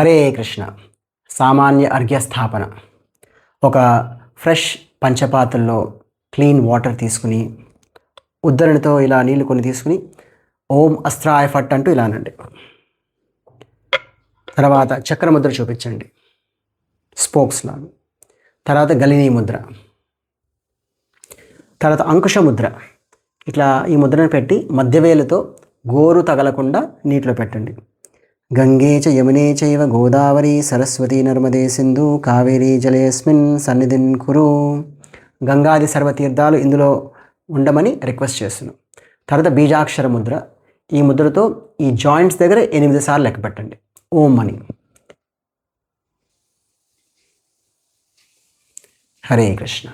హరే కృష్ణ సామాన్య అర్ఘ్యస్థాపన. ఒక fresh పంచపాత్రలో clean water తీసుకుని ఉద్దరణతో ఇలా నీళ్ళు కొన్ని తీసుకుని ఓం అస్త్రాయ ఫట్ అంటూ ఇలా అనండి. తర్వాత చక్ర ముద్ర చూపించండి. స్పోక్స్ లాగా. తర్వాత గలినీ ముద్ర. తర్వాత అంకుశ ముద్ర. ఇట్లా ఈ ముద్రను పెట్టి మధ్యవేలుతో గోరు తగలకుండా నీటిలో పెట్టండి. గంగే చ యమునే చైవ గోదావరి సరస్వతి నర్మదే సింధు కావేరీ జలేస్మిన్ సన్నిధిన్ కురు. గంగాది సర్వతీర్థాలు ఇందులో ఉండమని రిక్వెస్ట్ చేస్తున్నాం. తర్వాత బీజాక్షర ముద్ర. ఈ ముద్రతో ఈ జాయింట్స్ దగ్గర ఎనిమిది సార్లు లెక్క పెట్టండి. ఓం అని హరే కృష్ణ.